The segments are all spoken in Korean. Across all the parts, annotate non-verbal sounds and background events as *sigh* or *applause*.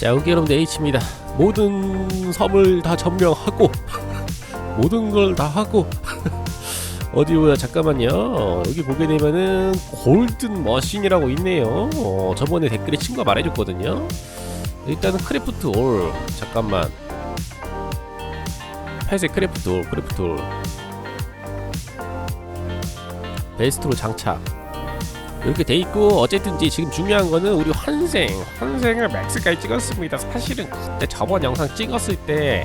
자 여기 여러분들 H입니다. 모든 섬을 다 점령하고 모든 걸 다 하고 *laughs* 어디 보자 잠깐만요. 어, 여기 보게 되면은 골든 머신이라고 있네요. 어, 저번에 댓글에 친구가 말해줬거든요. 일단은 크래프트 올 잠깐만. 회색 크래프트 올 크래프트 올. 베스트로 장착 이렇게 돼 있고 어쨌든지 지금 중요한 거는 우리 환생 환생을 맥스까지 찍었습니다. 사실은 그때 저번 영상 찍었을 때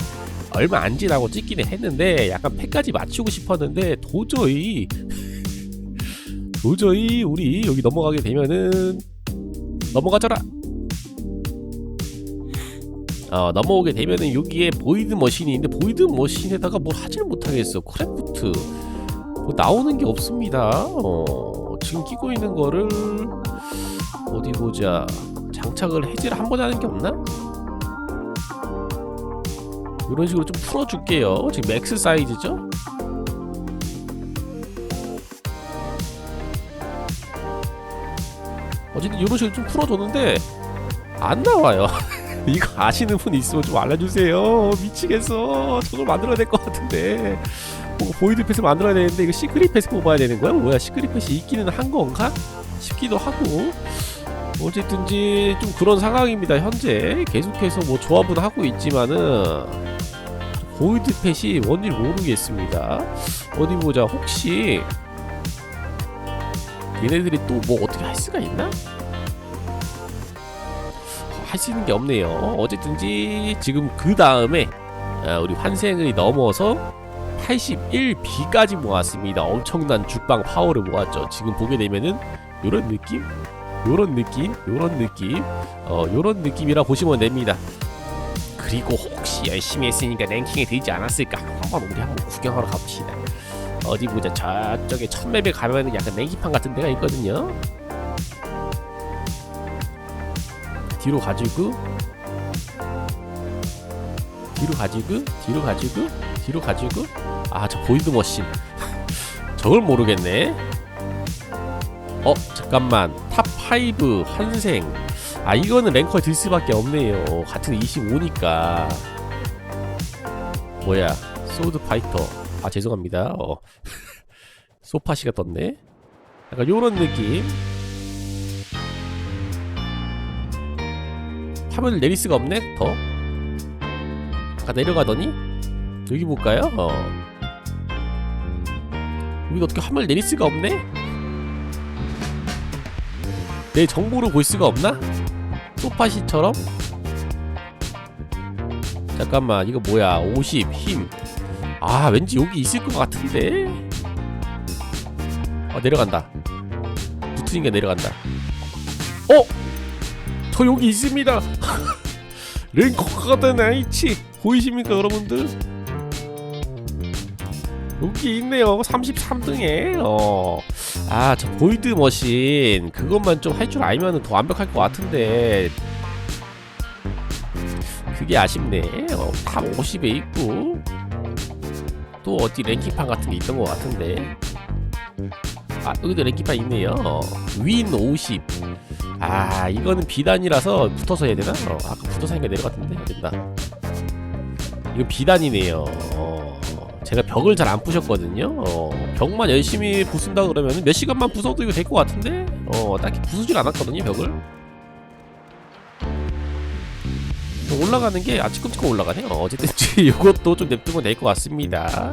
얼마 안 지나고 찍기는 했는데 약간 패까지 맞추고 싶었는데 도저히 도저히 우리 여기 넘어가게 되면은 넘어가져라. 어 넘어오게 되면은 여기에 보이드 머신이 있는데 보이드 머신에다가 뭘 하지를 못하겠어. 크래프트. 뭐 나오는 게 없습니다. 어 지금 끼고 있는 거를 어디 보자. 장착을 해지를 한 번에 하는 게 없나? 이런 식으로 좀 풀어줄게요. 지금 맥스 사이즈죠? 어쨌든 이런 식으로 좀 풀어줬는데 안 나와요. *laughs* 이거 아시는 분 있으면 좀 알려주세요. 미치겠어. 저걸 만들어야 될 것 같은데. 뭐 보이드 패스 만들어야 되는데 이거 시크릿 패스 뽑아야 되는 거야? 뭐야 시크릿 패스 있기는 한 건가? 싶기도 하고 어쨌든지 좀 그런 상황입니다 현재 계속해서 뭐 조합은 하고 있지만은 보이드 펫이 뭔지 모르겠습니다 어디 보자 혹시 얘네들이 또 뭐 어떻게 할 수가 있나? 할 수 있는 게 없네요 어쨌든지 지금 그 다음에 아, 우리 환생을 넘어서 81B까지 모았습니다. 엄청난 죽방 파워를 모았죠. 지금 보게 되면은 요런 느낌? 요런 느낌? 요런 느낌? 어, 요런 느낌이라 보시면 됩니다. 그리고 혹시 열심히 했으니까 랭킹에 들지 않았을까? 한번 우리 한번 구경하러 가봅시다. 어디 보자. 저쪽에 천맵에 가면은 약간 랭킹판 같은 데가 있거든요. 뒤로 가지고 뒤로 가지고 뒤로 가지고 뒤로 가지고? 아 저 보이드 머신. *laughs* 저걸 모르겠네. 어 잠깐만. 탑5 환생. 아 이거는 랭커에 들 수밖에 없네요. 같은 25니까. 뭐야. 소드 파이터. 아 죄송합니다. 어. *laughs* 소파시가 떴네. 약간 요런 느낌. 화면을 내릴 수가 없네 더. 아까 내려가더니 여기 볼까요? 어. 여기 어떻게 화면을 내릴 수가 없네? 내 정보를 볼 수가 없나? 소파시처럼? 잠깐만 이거 뭐야 50 힘. 아 왠지 여기 있을 것 같은데? 어 내려간다. 붙으니까 내려간다. 어? 저 여기 있습니다. *laughs* 랭커가 된 H 보이십니까 여러분들? 여기 있네요. 33등에. 어. 아저 보이드 머신. 그것만 좀 할 줄 알면 더 완벽할 것 같은데. 그게 아쉽네. 어, 탑 50에 있고. 또 어디 랭킹판 같은 게 있던 것 같은데. 아 여기도 랭킹판 있네요. 어, 윈50 아 이거는 비단이라서 붙어서 해야 되나? 어, 아까 붙어서 하니까 내려갔던데 된다. 이거 비단이네요. 어, 제가 벽을 잘 안 부셨거든요. 어, 벽만 열심히 부순다 그러면 몇 시간만 부숴도 이거 될 것 같은데? 어, 딱히 부수질 않았거든요 벽을. 올라가는 게 아치끔찍하게 올라가네요. 어쨌든지 *laughs* 이것도 좀 냅두면 될 것 같습니다.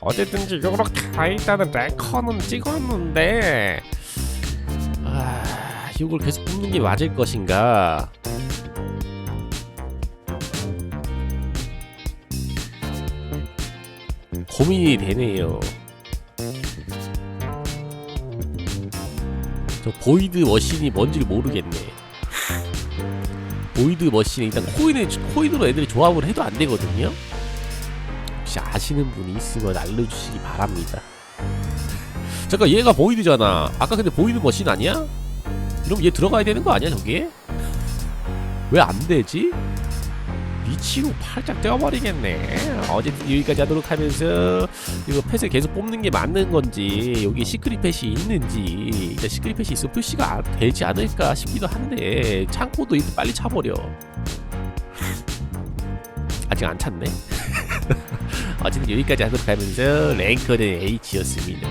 어쨌든지 요렇게 다 일단은 랭커는 찍었는데 아, 이걸 계속 뽑는 게 맞을 것인가? 고민이 되네요. 저 보이드 머신이 뭔지를 모르겠네. 보이드 머신 일단 코인을 코인으로 애들이 조합을 해도 안 되거든요. 혹시 아시는 분이 있으면 알려주시기 바랍니다. 잠깐 얘가 보이드잖아 아까 근데 보이드 머신 아니야? 이러면 얘 들어가야 되는 거 아니야 저게? 왜 안 되지? 리치로 팔짝 떼어버리겠네. 어쨌든 여기까지 하도록 하면서 이거 펫을 계속 뽑는 게 맞는 건지 여기 시크릿 펫이 있는지 시크릿 펫이 있어 표시가 안- 되지 않을까 싶기도 한데 창고도 빨리 차버려. 아직 안 찼네. *laughs* 어쨌든 여기까지 하도록 하면서 랭커는 H였습니다